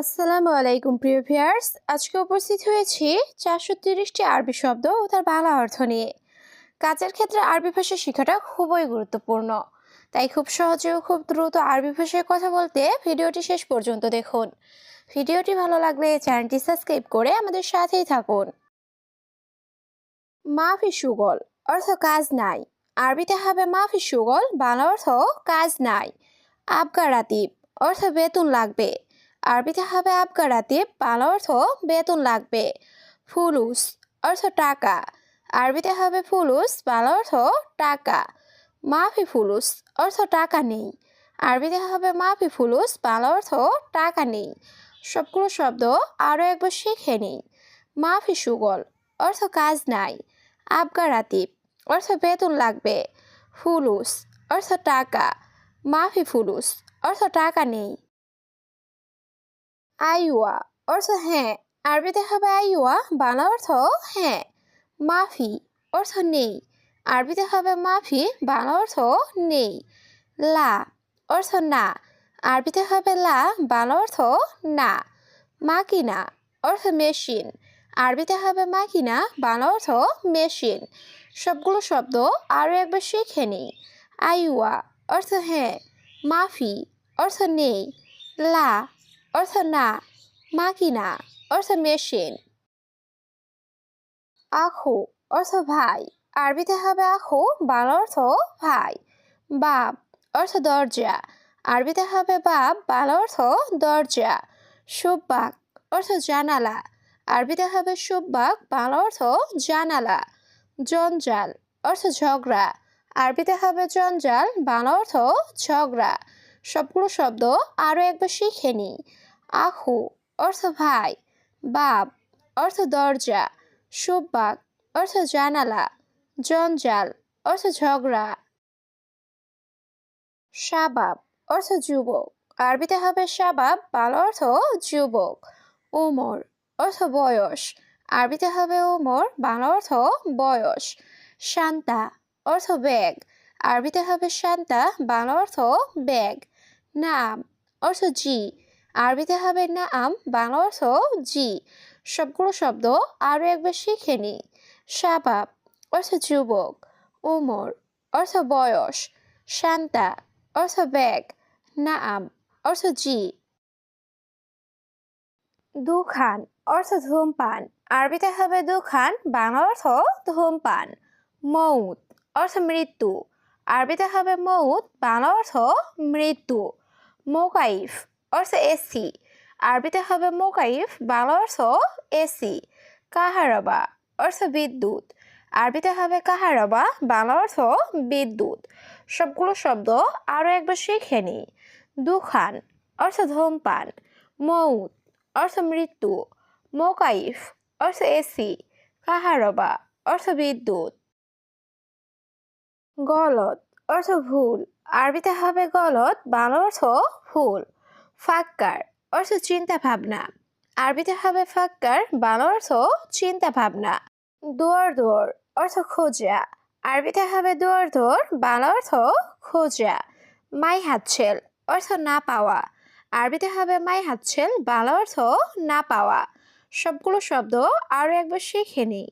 আসসালামু আলাইকুম, প্রিয় ভিয়ার্স আজকে উপস্থিত হয়েছি চারশো তিরিশটি আরবি শব্দ ও তার বাংলা অর্থ নিয়ে। কাজের ক্ষেত্রে আরবি ভাষা শেখাটা খুবই গুরুত্বপূর্ণ। তাই খুব সহজে ও খুব দ্রুত আরবি ভাষায় কথা বলতে ভিডিওটি শেষ পর্যন্ত দেখুন। ভিডিওটি ভালো লাগলে চ্যানেলটি সাবস্ক্রাইব করে আমাদের সাথেই থাকুন। মাফি সুগল অর্থ কাজ নাই। আরবিতে হবে মাফি সুগল, বাংলা অর্থ কাজ নাই। আবগারাতিব অর্থ বেতন লাগবে। আরবিতে হবে আবগারাতিব বাংলা অর্থ বেতন লাগবে। ফুলুস অর্থ টাকা। আরবিতে হবে ফুলুস, বাংলা অর্থ টাকা। মাফি ফুলুস অর্থ টাকা নেই। আরবিতে হবে মাফি ফুলুস, বাংলা অর্থ টাকা নেই। সবগুলো শব্দ আরও একবার শিখে নিই। মাফি সুগল অর্থ কাজ নাই। আবগারাতিব অর্থ বেতন লাগবে। ফুলুস অর্থ টাকা। মাফি ফুলুস অর্থ টাকা নেই। আইওয়া অর্থ হ্যাঁ। আরবিতে হবে আইওয়া, বাংলা অর্থ হ্যাঁ। মাফি অর্থ নেই। আরবিতে হবে মাফি, বাংলা অর্থ নেই। লা অর্থ না। আরবিতে হবে লা, বাংলা অর্থ না। মাকিনা অর্থ মেশিন। আরবিতে হবে মাকিনা, বাংলা অর্থ মেশিন। সবগুলো শব্দ আরও একবার শিখে নিই। আইওয়া অর্থ হ্যাঁ। মাফি অর্থ নেই। লা অর্থ না, মাকিনা, অর্থ মেশিন। আখু, অর্থ ভাই। আরবিতে হবে আখু, বাংলা অর্থ ভাই। বাপ, অর্থ দরজা। আরবিতে হবে বাপ, বাংলা অর্থ দরজা। সুব্বাক, অর্থ জানালা। আরবিতে হবে সুব্বাক, বাংলা অর্থ জানালা। জঞ্জাল, অর্থ ঝগড়া। আরবিতে হবে জঞ্জাল, বাংলা অর্থ ঝগড়া। সবগুলো শব্দ আরও একবার শিখে নিই। আখু অর্থ ভাই, বাপ, অর্থ দরজা, সুব্বাক, অর্থ জানালা, জঞ্জাল, অর্থ ঝগড়া। শাবাব, অর্থ যুবক, আরবিতে হবে শাবাব, বাংলা অর্থ যুবক। ওমর অর্থ বয়স, আরবিতে হবে ওমর বাংলা অর্থ বয়স। শান্তা, অর্থ ব্যাগ, আরবিতে হবে শান্তা, বাংলা অর্থ ব্যাগ। নাম, অর্থ জি আরবিতে হবে না আম, বাংলা অর্থ জি। সবগুলো শব্দ আরও একবার শিখে নিই শাবাব, অর্থ যুবক। উমর, অর্থ বয়স। শান্তা, অর্থ ব্যাগ। নাম অর্থ জি। দুখান, অর্থ ধূমপান। আরবিতে হবে দুখান, বাংলা অর্থ ধূমপান। মৌত, অর্থ মৃত্যু। আরবিতে হবে মৌত, বাংলা অর্থ মৃত্যু। মোকাইফ অর্থ এসি। আরবিতে হবে মোকাইফ, বাংলা অর্থ এসি। কাহারবা অর্থ বিদ্যুৎ। আরবিতে হবে কাহারবা, বাংলা অর্থ বিদ্যুৎ। সবগুলো শব্দ আরও একবার শিখে নিই দুখান অর্থ ধূমপান। মৌত অর্থ মৃত্যু। মোকাইফ অর্থ এসি। কাহারবা অর্থ বিদ্যুৎ। গলত অর্থ ভুল। আরবিতে হবে গলত বাংলা অর্থ ভুল। ফাক্কার অর্থ চিন্তা ভাবনা আরবিতে হবে ফাক্কার, বাংলা অর্থ চিন্তা ভাবনা দোয়ার দোয়ার অর্থ খোঁজা। আরবিতে হবে দোয়ার দোয়ার, বাংলা অর্থ খোঁজা। মাই হাতছেল অর্থ না পাওয়া। আরবিতে হবে মাই হাতছেল, বাংলা অর্থ না পাওয়া। সবগুলো শব্দ আরও একবার শিখে নিই।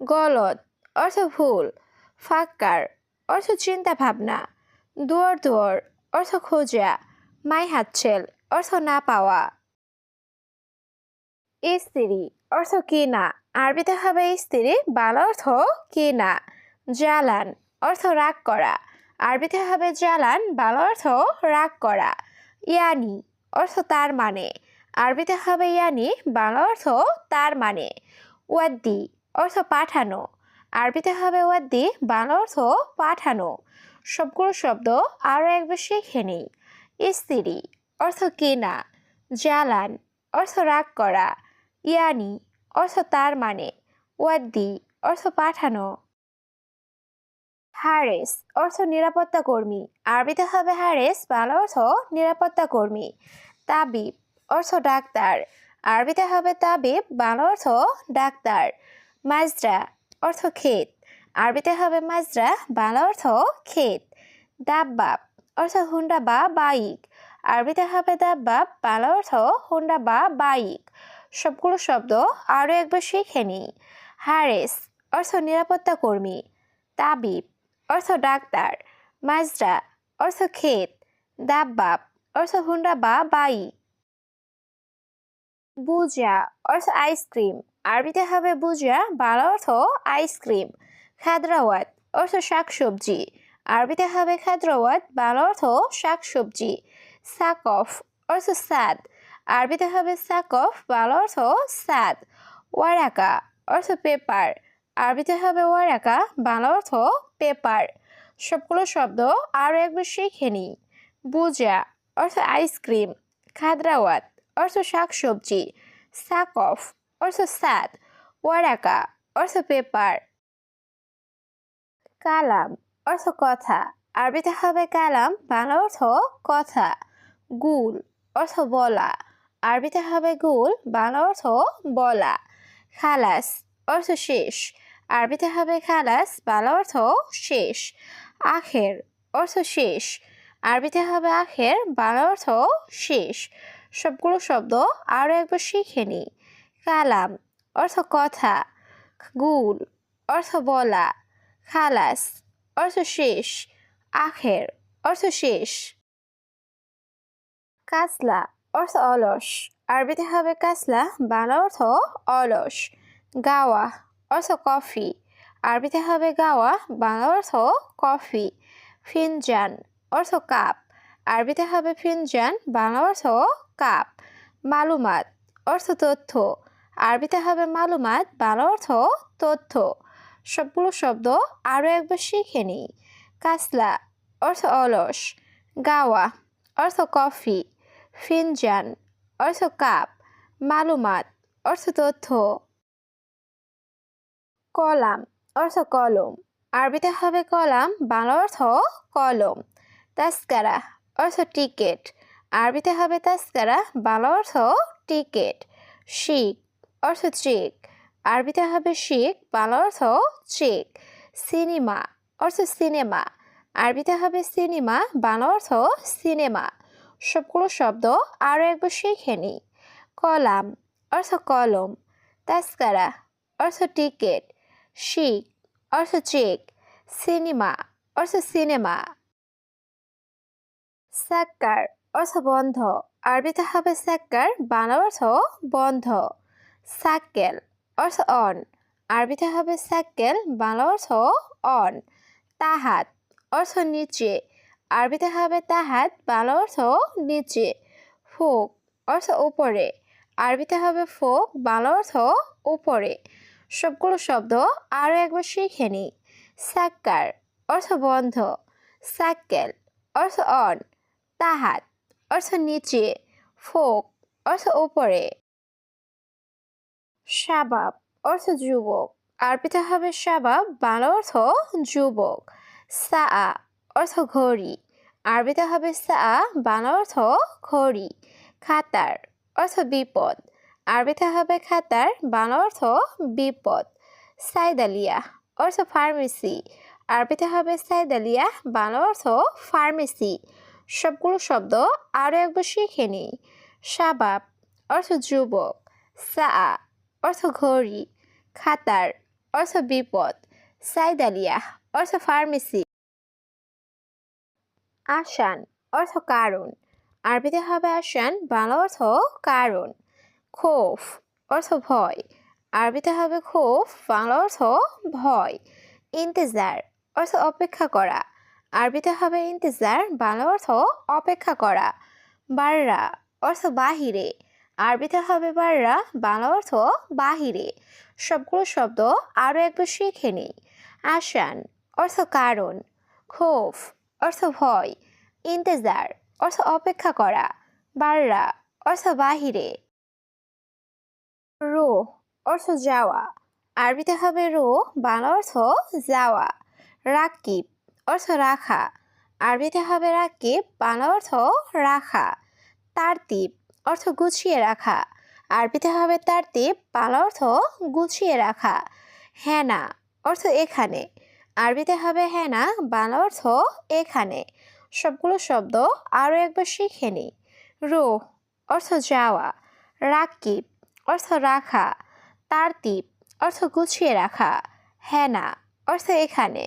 গলত অর্থ ভুল। ফাক্কার অর্থ চিন্তা ভাবনা দুয়ার দুয়ার অর্থ খোঁজা। মাই হাতছেল অর্থ না পাওয়া। স্ত্রী, অর্থ কেনা। আরবিতে হবে স্ত্রী, বাংলা অর্থ কেনা। জ্বালান, অর্থ রাগ করা। আরবিতে হবে জ্বালান, বাংলা অর্থ রাগ করা। ইয়ানি, অর্থ তার মানে। আরবিতে হবে ইয়ানি, বাংলা অর্থ তার মানে। ওয়াদ্দি, অর্থ পাঠানো। আরবিতে হবে ওয়াদ্দি, বাংলা অর্থ পাঠানো। সবগুলো শব্দ আরও একবার শিখে নিই। স্ত্রী অর্থ কেনা, জ্বালান, অর্থ রাগ করা, ইয়ানি, অর্থ তার মানে ওয়াদ্দি, অর্থ পাঠানো। হারেস, অর্থ নিরাপত্তা কর্মী। আরবিতে হবে হারেস, বাংলা অর্থ নিরাপত্তা কর্মী। তাবিব, অর্থ ডাক্তার। আরবিতে হবে তাবিব, বাংলা অর্থ ডাক্তার। মাজরা, অর্থ ক্ষেত। আরবিতে হবে মাজরা, বাংলা অর্থ ক্ষেত। দাব্বাব, অর্থ হুন্ডা বা বাইক। আরবিতে হবে দাব্বাব বাংলা অর্থ হুন্ডা বা বাইক। সবগুলো শব্দ আরও একবার শিখে নিই। হারেস, অর্থ নিরাপত্তা কর্মী। তাবিব, অর্থ ডাক্তার। মাজরা, অর্থ ক্ষেত। দাব্বাব, অর্থ হুন্ডা বা বাইক। বুজা অর্থ আইসক্রিম। আরবিতে হবে বুজা বাংলা অর্থ আইসক্রিম। খাদ্রাওয়াত, অর্থ শাকসবজি। আরবিতে হবে খাদ্রাওয়াত বাংলা অর্থ শাকসবজি। সাকফ অর্থ সাদ আরবিতে হবে সাকফ বাংলা অর্থ সাদ ওয়ারাকা, অর্থ পেপার আরবিতে হবে ওয়ারাকা, বাংলা অর্থ পেপার সবগুলো শব্দ আরও একবার শিখে নিই। বুজা, অর্থ আইসক্রিম খাদ্রাওয়াত, অর্থ শাকসবজি। সাকফ অর্থ সাদ ওয়ারাকা, অর্থ পেপার কালাম, অর্থ কথা। আরবিতে হবে কালাম, বাংলা অর্থ কথা। গুল অর্থ বলা। আরবিতে হবে গুল, বাংলা অর্থ বলা। খালাস অর্থ শেষ। আরবিতে হবে খালাস, বাংলা অর্থ শেষ। আখের অর্থ শেষ। আরবিতে হবে আখের, বাংলা অর্থ শেষ। সবগুলো শব্দ আরও একবার শিখে নিই কালাম অর্থ কথা। গুল অর্থ বলা। খালাস অর্থ শেষ। আখের অর্থ শেষ। কাসলা, অর্থ অলস। আরবিতে হবে কাসলা, বাংলা অর্থ অলস। গাওয়া, অর্থ কফি। আরবিতে হবে গাওয়া, বাংলা অর্থ কফি। ফিনজান, অর্থ কাপ। আরবিতে হবে ফিনজান, বাংলা অর্থ কাপ। মালুমাত, অর্থ তথ্য। আরবিতে হবে মালুমাত, বাংলা অর্থ তথ্য। সবগুলো শব্দ আরও একবার শিখে নিই। কাসলা, অর্থ অলস। গাওয়া, অর্থ কফি। ফিনজান অর্থ কাপ, মালুমাত, অর্থ তথ্য। কলাম, অর্থ কলম। আরবিতে হবে কলাম, বাংলা অর্থ কলম। তাস্কারা অর্থ টিকেট। আরবিতে হবে তাস্কারা বাংলা অর্থ টিকেট। শিখ, অর্থ চেক। আরবিতে হবে শিখ, বাংলা অর্থ চেক। সিনেমা, অর্থ সিনেমা। আরবিতে হবে সিনেমা, বাংলা অর্থ সিনেমা। সবগুলো শব্দ আরও একবার শিখে নিই। কলাম, অর্থ কলম। তাস্কারা অর্থ টিকিট। শিখ, অর্থ চেক। সিনেমা, অর্থ সিনেমা। সাক্কার, অর্থ বন্ধ। আরবিতে হবে সাক্কার, বাংলা অর্থ বন্ধ। সাক্কেল অর্থ অন। আরবিতে হবে সাক্কেল বাংলা অর্থ অন। তাহাত, অর্থ নিচে। আরবিতে হবে তাহাত, বাংলা অর্থ নিচে, ফোক অর্থ উপরে, আরবিতে হবে ফোক, বাংলা অর্থ উপরে। সবগুলো শব্দ আরও একবার শিখে নিই। সাক্কার অর্থ বন্ধ, সাক্কেল অর্থ অন, তাহাত অর্থ নিচে, ফোক অর্থ উপরে। শাবাব অর্থ যুবক, আরবিতে হবে শাবাব, বাংলা অর্থ যুবক সা অর্থ ঘড়ি। আরবিতে হবে সা, বাংলা অর্থ ঘড়ি। খাতার অর্থ বিপদ। আরবিতে হবে খাতার, বাংলা অর্থ বিপদ। সাইদালিয়া অর্থ ফার্মেসি। আরবিতে হবে সাইদালিয়া, বাংলা অর্থ ফার্মেসি। সবগুলো শব্দ আরও একবার শিখে নিই। শাবাব অর্থ যুবক। সা অর্থ ঘড়ি। খাতার অর্থ বিপদ। সাইদালিয়া অর্থ ফার্মেসি। আসান, অর্থ কারণ। আরবিতে হবে আসান, বাংলা অর্থ কারণ। খোফ, অর্থ ভয়। আরবিতে হবে খোফ, বাংলা অর্থ ভয়। ইন্তেজার, অর্থ অপেক্ষা করা। আরবিতে হবে ইন্তেজার, বাংলা অর্থ অপেক্ষা করা। বাররা, অর্থ বাহিরে। আরবিতে হবে বাররা, বাংলা অর্থ বাহিরে। সবগুলো শব্দ আরও একবার শিখে নিই। আসান, অর্থ কারণ। খোফ অর্থ ভয়, ইন্তেজার, অর্থ অপেক্ষা করা, বাররা, অর্থ বাহিরে। রো অর্থ যাওয়া, আরবিতে হবে রো বাংলা অর্থ যাওয়া। রাকিব, অর্থ রাখা, আরবিতে হবে রাকিব, বাংলা অর্থ রাখা। তারতিব, অর্থ গুছিয়ে রাখা, আরবিতে হবে তারতিব, বাংলা অর্থ গুছিয়ে রাখা। হেনা, অর্থ এখানে আরবিতে হবে হেনা বাংলা অর্থ এখানে। সবগুলো শব্দ আরও একবার শিখে নিই। রো অর্থ যাওয়া। রাকিব, অর্থ রাখা। তারতিব, অর্থ গুছিয়ে রাখা। হেনা অর্থ এখানে।